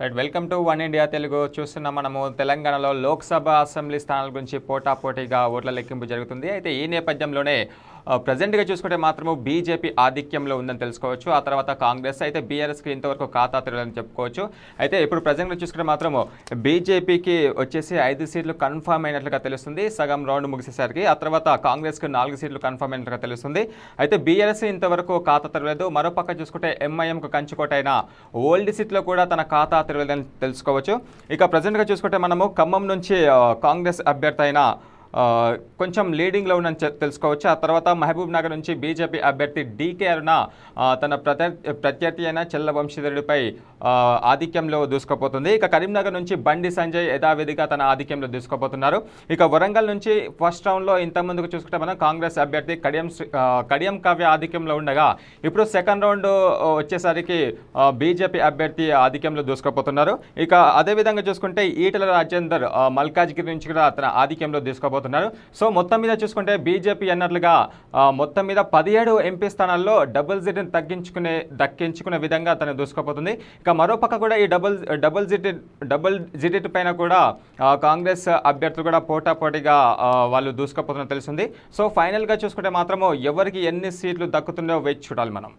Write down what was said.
Right welcome to one India Telugu చూస్తున్న మనము తెలంగాణలో లోక్సభ అసెంబ్లీ స్థానాల గురించి పోటాపోటీగా ఓట్ల లెక్కింపు జరుగుతుంది. అయితే ఈ నేపథ్యంలోనే ప్రజెంట్గా చూసుకుంటే మాత్రము బీజేపీ ఆధిక్యంలో ఉందని తెలుసుకోవచ్చు. ఆ తర్వాత కాంగ్రెస్ అయితే బీఆర్ఎస్కి ఇంతవరకు ఖాతా తెరవాలని చెప్పుకోవచ్చు. అయితే ఇప్పుడు ప్రజెంట్గా చూసుకుంటే మాత్రము బీజేపీకి వచ్చేసి ఐదు సీట్లు కన్ఫర్మ్ అయినట్లుగా తెలుస్తుంది. సగం రౌండ్ ముగిసేసరికి ఆ తర్వాత కాంగ్రెస్కి నాలుగు సీట్లు కన్ఫర్మ్ అయినట్లుగా తెలుస్తుంది. అయితే బీఆర్ఎస్ ఇంతవరకు ఖాతా తెరవలేదు మరోపక్క చూసుకుంటే ఎంఐఎంకు కంచుకోట అయిన ఓల్డ్ సీట్లో కూడా తన ఖాతా తెరవలేదని తెలుసుకోవచ్చు. ఇక ప్రజెంట్గా చూసుకుంటే మనము ఖమ్మం నుంచి కాంగ్రెస్ అభ్యర్థి అయిన కొంచెం లీడింగ్లో ఉందని తెలుసుకోవచ్చు. ఆ తర్వాత మహబూబ్ నగర్ నుంచి బీజేపీ అభ్యర్థి డీకే అరుణ తన ప్రత్యర్థి ప్రత్యర్థి అయిన చెల్ల వంశీధరుడిపై ఆధిక్యంలో దూసుకుపోతుంది. ఇక కరీంనగర్ నుంచి బండి సంజయ్ యథావిధిగా తన ఆధిక్యంలో దూసుకుపోతున్నారు. ఇక వరంగల్ నుంచి ఫస్ట్ రౌండ్లో ఇంతకుముందుకు చూసుకుంటే మనం కాంగ్రెస్ అభ్యర్థి కడియం కడియం కావ్య ఆధిక్యంలో ఉండగా ఇప్పుడు సెకండ్ రౌండ్ వచ్చేసరికి బీజేపీ అభ్యర్థి ఆధిక్యంలో దూసుకుపోతున్నారు. ఇక అదేవిధంగా చూసుకుంటే ఈటల రాజేందర్ మల్కాజ్గిరి నుంచి కూడా తన ఆధిక్యంలో దూసుకుపోతున్నారు సో మొత్తం మీద చూసుకుంటే బీజేపీ అన్నట్లుగా మొత్తం మీద పదిహేడు ఎంపీ స్థానాల్లో డబుల్ జిడ్ని తగ్గించుకునే దక్కించుకునే విధంగా తను దూసుకుపోతుంది. ఇక మరోపక్క కూడా ఈ డబుల్ డబుల్ జిడ్ డబుల్ జిడిట్ పైన కూడా కాంగ్రెస్ అభ్యర్థులు కూడా పోటాపోటీగా వాళ్ళు దూసుకుపోతున్నట్టు తెలిసింది సో ఫైనల్గా చూసుకుంటే మాత్రము ఎవరికి ఎన్ని సీట్లు దక్కుతుందో వేచి చూడాలి మనం.